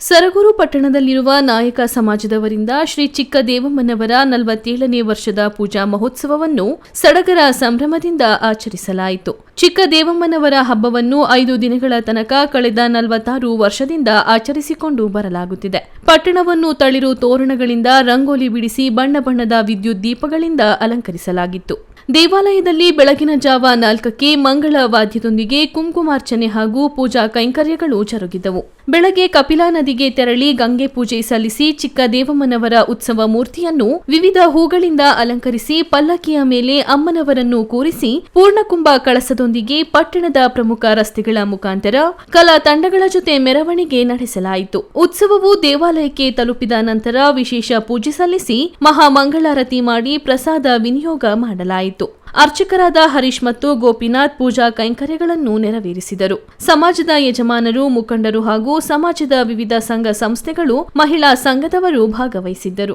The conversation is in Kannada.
ಸರಗೂರು ಪಟ್ಟಣದಲ್ಲಿರುವ ನಾಯಕ ಸಮಾಜದವರಿಂದ ಶ್ರೀ ಚಿಕ್ಕ ದೇವಮ್ಮನವರ ನಲವತ್ತೇಳನೇ ವರ್ಷದ ಪೂಜಾ ಮಹೋತ್ಸವವನ್ನು ಸಡಗರ ಸಂಭ್ರಮದಿಂದ ಆಚರಿಸಲಾಯಿತು. ಚಿಕ್ಕ ದೇವಮ್ಮನವರ ಹಬ್ಬವನ್ನು ಐದು ದಿನಗಳ ತನಕ ಕಳೆದ ನಲವತ್ತಾರು ವರ್ಷದಿಂದ ಆಚರಿಸಿಕೊಂಡು ಬರಲಾಗುತ್ತಿದೆ. ಪಟ್ಟಣವನ್ನು ತಳಿರು ತೋರಣಗಳಿಂದ ರಂಗೋಲಿ ಬಿಡಿಸಿ ಬಣ್ಣ ಬಣ್ಣದ ವಿದ್ಯುತ್ ದೀಪಗಳಿಂದ ಅಲಂಕರಿಸಲಾಗಿತ್ತು. ದೇವಾಲಯದಲ್ಲಿ ಬೆಳಗಿನ ಜಾವ ನಾಲ್ಕಕ್ಕೆ ಮಂಗಳ ವಾದ್ಯದೊಂದಿಗೆ ಕುಂಕುಮಾರ್ಚನೆ ಹಾಗೂ ಪೂಜಾ ಕೈಂಕರ್ಯಗಳು ಜರುಗಿದವು. ಬೆಳಗ್ಗೆ ಕಪಿಲಾ ನದಿಗೆ ತೆರಳಿ ಗಂಗೆ ಪೂಜೆ ಸಲ್ಲಿಸಿ ಚಿಕ್ಕ ದೇವಮ್ಮನವರ ಉತ್ಸವ ಮೂರ್ತಿಯನ್ನು ವಿವಿಧ ಹೂಗಳಿಂದ ಅಲಂಕರಿಸಿ ಪಲ್ಲಕ್ಕಿಯ ಮೇಲೆ ಅಮ್ಮನವರನ್ನು ಕೂರಿಸಿ ಪೂರ್ಣಕುಂಭ ಕಳಸದೊಂದಿಗೆ ಪಟ್ಟಣದ ಪ್ರಮುಖ ರಸ್ತೆಗಳ ಮುಖಾಂತರ ಕಲಾ ತಂಡಗಳ ಜೊತೆ ಮೆರವಣಿಗೆ ನಡೆಸಲಾಯಿತು. ಉತ್ಸವವು ದೇವಾಲಯಕ್ಕೆ ತಲುಪಿದ ನಂತರ ವಿಶೇಷ ಪೂಜೆ ಸಲ್ಲಿಸಿ ಮಹಾಮಂಗಳಾರತಿ ಮಾಡಿ ಪ್ರಸಾದ ವಿನಿಯೋಗ ಮಾಡಲಾಯಿತು. ಅರ್ಚಕರಾದ ಹರೀಶ್ ಮತ್ತು ಗೋಪಿನಾಥ್ ಪೂಜಾ ಕೈಂಕರ್ಯಗಳನ್ನು ನೆರವೇರಿಸಿದರು. ಸಮಾಜದ ಯಜಮಾನರು, ಮುಖಂಡರು ಹಾಗೂ ಸಮಾಜದ ವಿವಿಧ ಸಂಘ ಸಂಸ್ಥೆಗಳು ಮಹಿಳಾ ಸಂಘದವರು ಭಾಗವಹಿಸಿದ್ದರು.